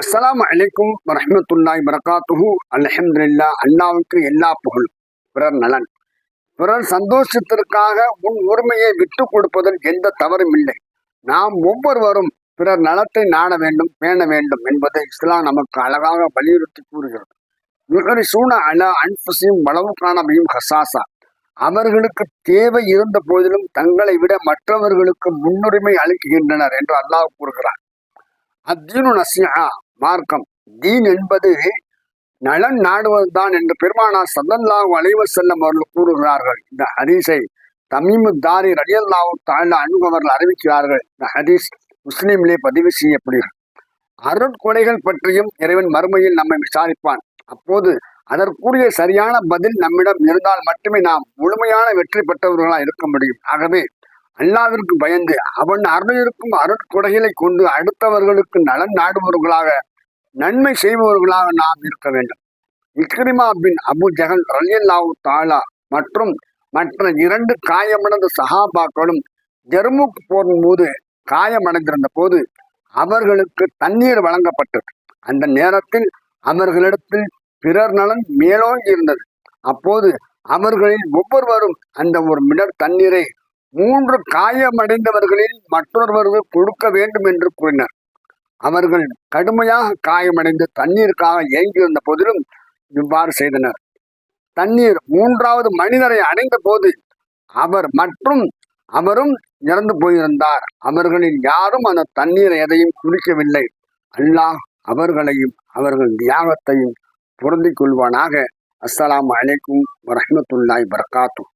அஸ்லாம் அலைக்கும் வரமத்துல்லாய் வரகாத்துஹு. அலஹம்துல்லா அல்லாவுக்கு எல்லா புகழும். பிறர் நலன். பிறர் சந்தோஷத்திற்காக உன் உரிமையை விட்டு கொடுப்பதில் எந்த தவறும் இல்லை. நாம் ஒவ்வொருவரும் பிறர் நலத்தை நாட வேண்டும் பேண வேண்டும் என்பதை இஸ்லாம் நமக்கு அழகாக வலியுறுத்தி கூறுகிறது. மிகரி சூன அல அன்புசியும் வளவு காணவையும் ஹசாசா. அவர்களுக்கு தேவை இருந்த போதிலும் தங்களை விட மற்றவர்களுக்கு முன்னுரிமை அளிக்கின்றனர் என்று அல்லாஹ் கூறுகிறார் அத்தீனு நசிஹா மார்க்கம். தீன் என்பது நலன் நாடுவதுதான் என்று பெருமானார் சல்லல்லாஹு அலைவ செல்லம் அவர்கள் கூறுகிறார்கள். இந்த ஹதீஸை தமிமு தாரி ரலியல்லாஹு தாழ்ந்த அணுகவர்கள் அறிவிக்கிறார்கள். இந்த ஹதீஸ் முஸ்லீம்லே பதிவு செய்யப்படுகிறது. அருட்கொடைகள் பற்றியும் இறைவன் மறுமையில் நம்மை விசாரிப்பான். அப்போது அதற்குரிய சரியான பதில் நம்மிடம் இருந்தால் மட்டுமே நாம் முழுமையான வெற்றி பெற்றவர்களாக இருக்க முடியும். ஆகவே அல்லாவிற்கு பயந்து அவன் அருளிருக்கும் அருட்கொடைகளை கொண்டு அடுத்தவர்களுக்கு நலன் நாடுபவர்களாக நன்மை செய்பவர்களாக நாம் இருக்க வேண்டும். இக்ரிமா பின் அபு ஜஹல் ரலியல்லாவு தாலா மற்றும் மற்ற இரண்டு காயமடைந்த சஹாபாக்களும் ஜெர்முக் போரின் போது காயமடைந்திருந்த போது அவர்களுக்கு தண்ணீர் வழங்கப்பட்டது. அந்த நேரத்தில் அவர்களிடத்தில் பிறர் நலன் மேலோங்கி இருந்தது. அப்போது அவர்களில் ஒவ்வொருவரும் அந்த ஒரு மிடர் தண்ணீரை மூன்று காயமடைந்தவர்களில் மற்றொருவர்கள் கொடுக்க வேண்டும் என்று கூறினர். அவர்கள் கடுமையாக காயமடைந்து தண்ணீருக்காக ஏங்கியிருந்த போதிலும் இவ்வாறு செய்தனர். தண்ணீர் மூன்றாவது மனிதரை அடைந்த போது அவர் மற்றும் அவரும் இறந்து போயிருந்தார். அவர்களில் யாரும் அந்த தண்ணீரை எதையும் குடிக்கவில்லை. அல்லாஹ் அவர்களையும் அவர்கள் தியாகத்தையும் பொருந்திக் கொள்வானாக. அஸ்லாம் அலைக்கும் வரஹ்மத்துல்லாஹி வரகாத்துஹ்